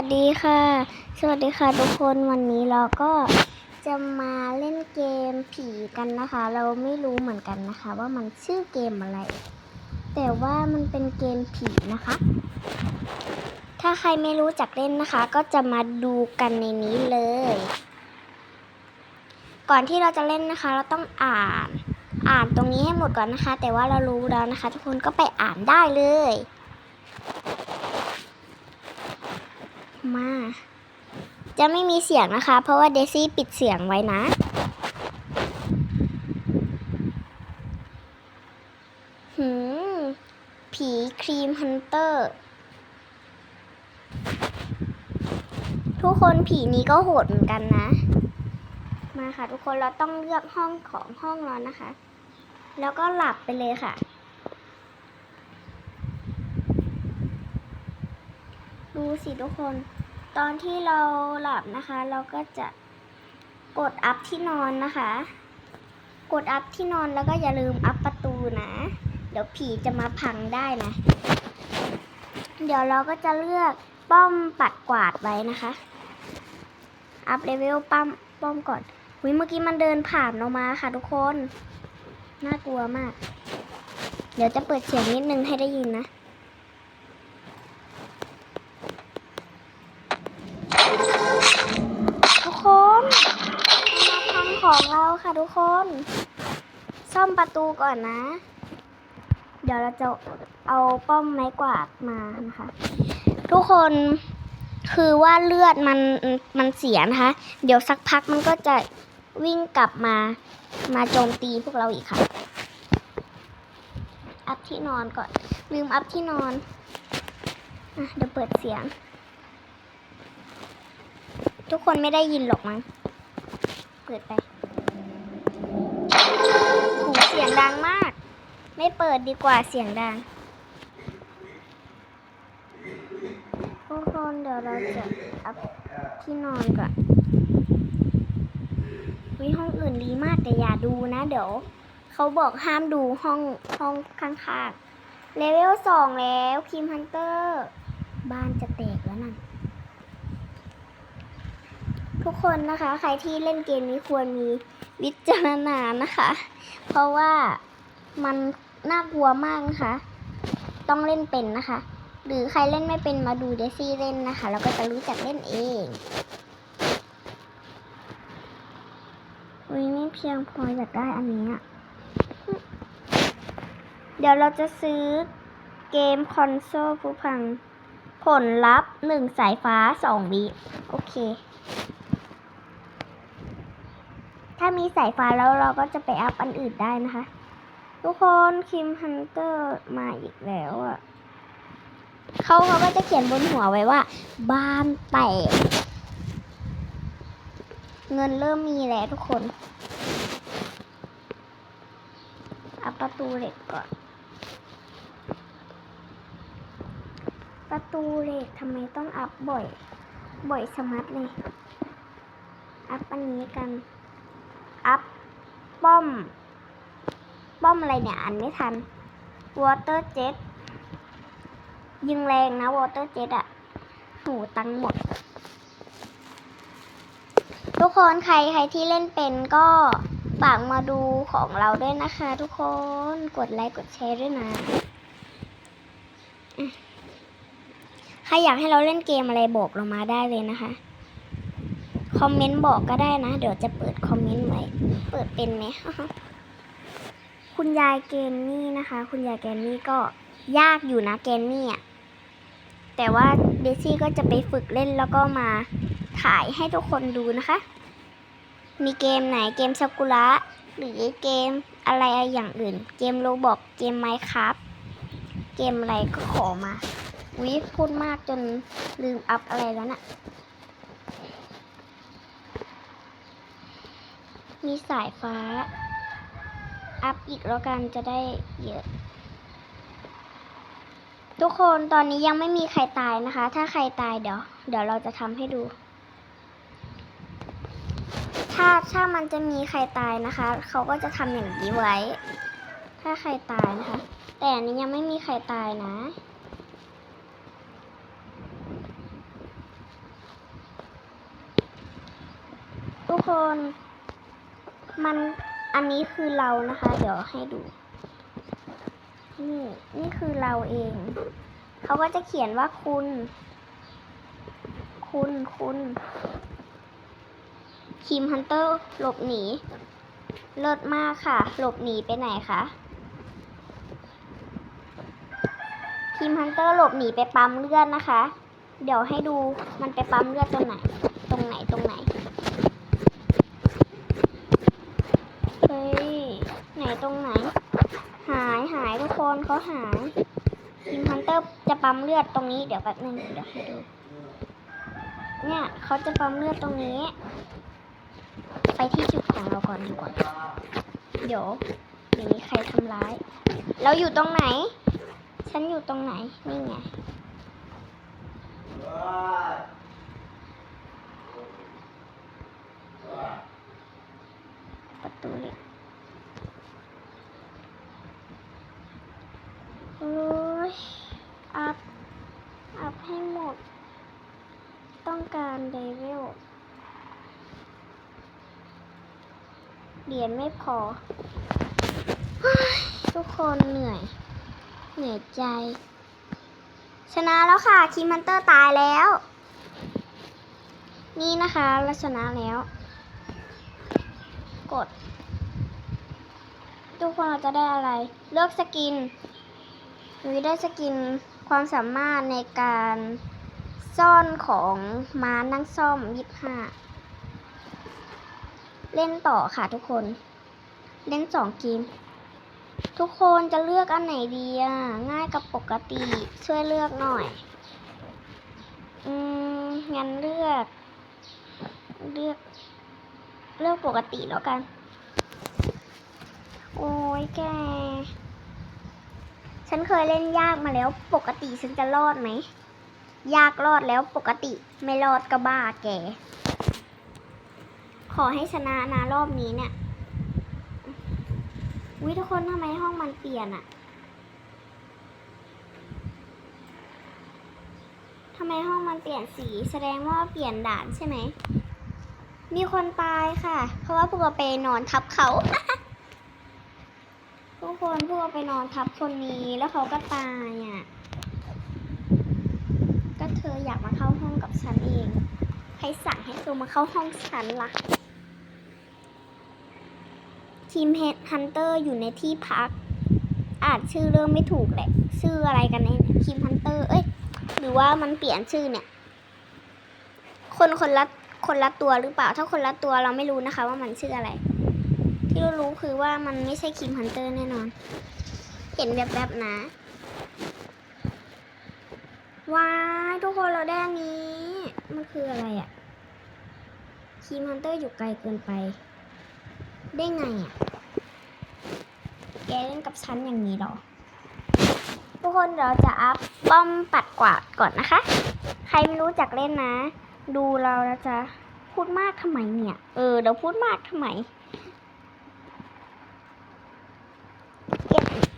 วัสดีค่ะ สวัสดีค่ะทุกคนวันนี้เราก็จะมาเล่นเกมผีกันนะคะ เราไม่รู้เหมือนกันนะคะ ว่ามันชื่อเกมอะไร แต่ว่ามันเป็นเกมผีนะคะ ถ้าใครไม่รู้จักเล่นนะคะ ก็จะมาดูกันในนี้เลย ก่อนที่เราจะเล่นนะคะ เราต้องอ่าน อ่านตรงนี้ให้หมดก่อนนะคะ แต่ว่าเรารู้แล้วนะคะ ทุกคนก็ไปอ่านได้เลย มา จะไม่มีเสียงนะคะ เพราะว่าเดซี่ปิดเสียงไว้นะหืมผีครีมฮันเตอร์ ทุกคนผีนี้ก็โหดเหมือนกันนะ มาค่ะทุกคนเราต้องเลือกห้องของห้องเรานะคะ แล้วก็หลับไปเลยค่ะ ดูสิทุกคน ตอนที่เราหลับนะคะ เราก็จะกดอัพที่นอนนะคะ กดอัพที่นอนแล้วก็อย่าลืมอัพประตูนะ เดี๋ยวผีจะมาพังได้นะ เดี๋ยวเราก็จะเลือกป้อมปัดกวาดไว้นะคะ อัพเลเวลป้อมป้อมก่อนวิเมื่อกี้มันเดินผ่านเรามาค่ะทุกคน น่ากลัวมาก เดี๋ยวจะเปิดเสียงนิดนึงให้ได้ยินนะ ทุกคนมาทำของเราค่ะ ทุกคน ซ่อมประตูก่อนนะ เดี๋ยวเราจะเอาป้อมไม้กวาดมานะคะ ทุกคนคือว่าเลือดมันมันเสียนะคะ เดี๋ยวสักพักมันก็จะวิ่งกลับมามาโจมตีพวกเราอีกค่ะ อัพที่นอนก่อน ลืมอัพที่นอนอะเดี๋ยวเปิดเสียง ทุกคนไม่ได้ยินหรอกมั้งเปิดไป ไม่เปิดดีกว่าเสียงดังทุกคนเดี๋ยวเราจะอัพที่นอนก่อนวิห้องอื่นดีมากแต่อย่าดูนะ เดี๋ยวเขาบอกห้ามดูห้องห้องข้างๆเลเวลสองแล้วคิมฮันเตอร์ บ้านจะแตกแล้วนั่นทุกคนนะคะ ใครที่เล่นเกมนี้ควรมีวิจารณานะคะ เพราะว่ามัน น่ากลัวมากนะคะ ต้องเล่นเป็นนะคะ หรือใครเล่นไม่เป็นมาดูเดซี่เล่นนะคะ แล้วก็จะรู้จักเล่นเองอุ้ยไม่เพียงพออยากได้อันนี้อะเดี๋ยวเราจะซื้อเกมคอนโซลผู้พัง ผลลัพธ์หนึ่งสายฟ้าสองวิโอเค ถ้ามีสายฟ้าแล้วเราก็จะไปอัพอันอื่นได้นะคะ ทุกคนคิมฮันเตอร์มาอีกแล้วอะเขาเขาก็จะเขียนบนหัวไว้ว่า บ้านแตก เงินเริ่มมีแล้วทุกคนอัพประตูเหล็กก่อน ประตูเหล็กทำไมต้องอัพบ่อย บ่อยสมัดเลย อัพอันนี้กัน อัพป้อม ป้อมอะไรเนี่ยอ่านไม่ทัน water jet ยิงแรงนะ water jet อะหูตังหมด ทุกคนใครใครที่เล่นเป็นก็ฝากมาดูของเราด้วยนะคะ ทุกคนกดไลค์กดแชร์ด้วยนะใครอยากให้เราเล่นเกมอะไรบอกเรามาได้เลยนะคะ คอมเมนต์บอกก็ได้นะ เดี๋ยวจะเปิดคอมเมนต์ไว้ เปิดเป็นไหม คุณยายเกนนี่นะคะ คุณยายแกนนี่ก็ยากอยู่นะแกนนี่อะแต่ว่าเดซี่ก็จะไปฝึกเล่นแล้วก็มาถ่ายให้ทุกคนดูนะคะ มีเกมไหนเกมซากุระหรือเกมอะไรอย่างอื่น เกมโรบอกเกมไมครับเกมอะไรก็ขอมาวิพูดมากจนลืมอัพอะไรแล้วน่ะ มีสายฟ้า อัพอีกแล้วกันจะได้เยอะ ทุกคนตอนนี้ยังไม่มีใครตายนะคะ ถ้าใครตายเดี๋ยว เดี๋ยวเราจะทำให้ดู ถ้าถ้ามันจะมีใครตายนะคะ เขาก็จะทำอย่างนี้ไว้ ถ้าใครตายนะคะ แต่อันนี้ยังไม่มีใครตายนะทุกคน มัน อันนี้คือเรานะคะ เดี๋ยวให้ดู นี่นี่คือเราเอง เขาก็จะเขียนว่าคุณ คุณคุณคิมฮันเตอร์หลบหนี เลิศมากค่ะ หลบหนีไปไหนคะคิมฮันเตอร์หลบหนีไปปั๊มเลือดนะคะ เดี๋ยวให้ดูมันไปปั๊มเลือดตรงไหน ตรงไหนตรงไหน เฮ้ย ไหนตรงไหน หายหายทุก คนเขาหายคิมฮันเตอร์จะปั๊มเลือดตรงนี้เดี๋ยวแป๊บนึงเดี๋ยวให้ดู เนี่ยเขาจะปั๊มเลือดตรงนี้ ไปที่จุดของเราก่อนดีกว่า เดี๋ยวเดี๋ยวมีใครทำร้าย เราอยู่ตรงไหน ฉันอยู่ตรงไหน นี่ไงประตูเล็ก โอ้ย อัพ อัพให้หมด ต้องการเลเวลเหรียญไม่พอ ทุกคนเหนื่อย เหนื่อยใจ ชนะแล้วค่ะคิมมันเตอร์ตายแล้ว นี่นะคะเราชนะแล้ว กด ทุกคนเราจะได้อะไร เลือกสกิน วิได้สกินความสามารถในการซ่อนของม้านั่งซ่อมยี่ห้าเล่นต่อค่ะทุกคน เล่นสองเกมทุกคนจะเลือกอันไหนดีอะ ง่ายกับปกติ ช่วยเลือกหน่อย อืม งั้นเลือก เลือก เลือกปกติแล้วกัน โอ้ยแก ฉันเคยเล่นยากมาแล้วปกติฉันจะรอดไหม ยากรอดแล้วปกติไม่รอดก็บ้าแก ขอให้ชนะนะรอบนี้เนี่ยวิทุกคนทำไมห้องมันเปลี่ยนอะทำไมห้องมันเปลี่ยนสีแสดงว่าเปลี่ยนด่านใช่ไหม มีคนตายค่ะ เพราะว่าพวกเราไปนอนทับเขา คนพวกไปนอนทับคนนี้แล้วเขาก็ตายอะ ก็เธออยากมาเข้าห้องกับฉันเอง ใครสั่งให้เธอมาเข้าห้องฉันล่ะ ทีมเฮดฮันเตอร์อยู่ในที่พักอ่านชื่อเรื่องไม่ถูกแหละ ชื่ออะไรกันเนี่ยทีมฮันเตอร์ เอ้ย หรือว่ามันเปลี่ยนชื่อเนี่ย คนคนละคนละตัวหรือเปล่า ถ้าคนละตัวเราไม่รู้นะคะ ว่ามันชื่ออะไร ที่รู้คือว่ามันไม่ใช่คิมฮันเตอร์แน่นอน เห็นแบบแบบๆนะ ว้ายทุกคนเราได้อันนี้ มันคืออะไรอะคิมฮันเตอร์อยู่ไกลเกินไป ได้ไงอะแกเล่นกับฉันอย่างนี้หรอ ทุกคนเราจะอัพป้อมปัดกวาดก่อนนะคะ ใครไม่รู้จักเล่นนะ ดูเราแล้วจะพูดมากทำไมเนี่ย เออเดี๋ยวพูดมากทำไม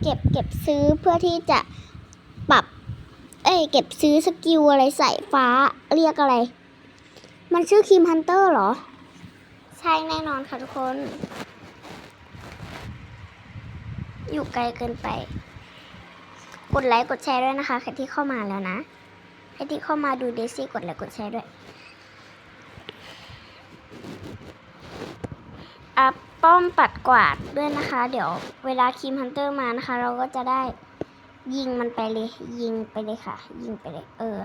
เก็บเก็บเก็บซื้อเพื่อที่จะปรับ เอ้ยเก็บซื้อสกิลอะไรใส่ฟ้าเรียกอะไร มันชื่อคิมฮันเตอร์เหรอ ใช่แน่นอนค่ะทุกคน อยู่ไกลเกินไป กดไลค์กดแชร์ด้วยนะคะ ใครที่เข้ามาแล้วนะ ใครที่เข้ามาดูเดซี่กดไลค์กดแชร์ด้วย อัพป้อมปัดกวาดด้วยนะคะ เดี๋ยวเวลาคิมฮันเตอร์มานะคะ เราก็จะได้ยิงมันไปเลย ยิงไปเลยค่ะ ยิงไปเลย เออ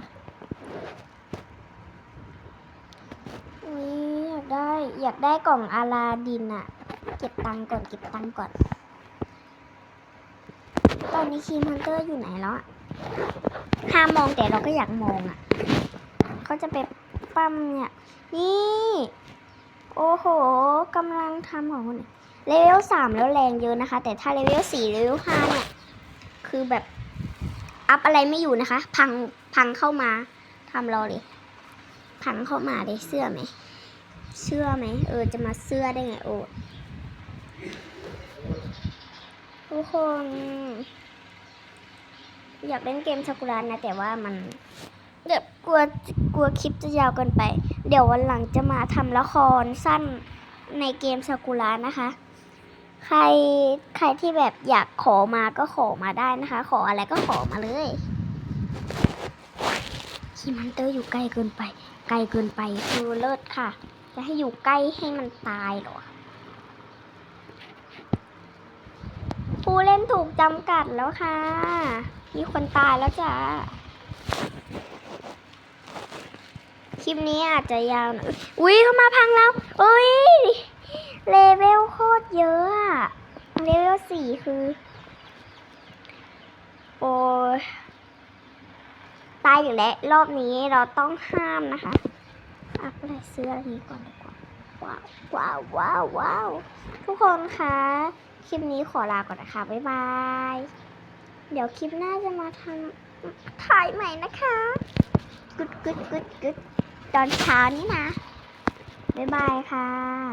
อยอยากได้อยากได้กล่องอาลาดินอะเก็บตังก่อนเก็บตังก่อน ตอนนี้คิมฮันเตอร์อยู่ไหนแล้วอะห้ามมองแต่เราก็อยากมองอะเขาจะไปปั้มเนี่ย นี่ โอ้โหกำลังทำของคนอื่นเลเวลสามแล้วแรงเยอะนะคะ แต่ถ้าเลเวลสี่เลเวลห้าเนี่ย คือแบบ อัพอะไรไม่อยู่นะคะ พังพังเข้ามาทำเราเลยพังเข้ามาเลยเสื้อไหมเชื่อไหมเออจะมาเสื้อได้ไงโอ้ทุกคนอยากเล่นเกมชากุระนะ แต่ว่ามันแบบกลัวกลัวคลิปจะยาวเกินไป เดี๋ยววันหลังจะมาทำละครสั้นในเกมซากุระนะคะ ใครใครที่แบบอยากขอมาก็ขอมาได้นะคะ ขออะไรก็ขอมาเลยคีมันเตอร์อยู่ใกล้เกินไป ไกลเกินไปคือเลิศค่ะ จะให้อยู่ใกล้ให้มันตายหรอผู้เล่นถูกจำกัดแล้วค่ะ มีคนตายแล้วจ้า ลิปนี้อาจจะยาวหน่อยอุ้ยเข้ามาพังแล้วอุ้ยเลเวลโคตรเยอะอะเลเวลสี่คือ โอ้ยตายอยู่แล้วรอบนี้เราต้องห้ามนะคะอัพอะไรเสื้ออะไรก่อนดีกว่าว้าวว้าวว้าวว้าวทุกคนคะคลิปนี้ขอลาก่อนนะคะ บ๊ายบาย เดี๋ยวคลิปหน้าจะมาทำถ่ายใหม่นะคะกึดกึดกึดกึด ตอนเช้านี้นะ บ๊ายบายค่ะ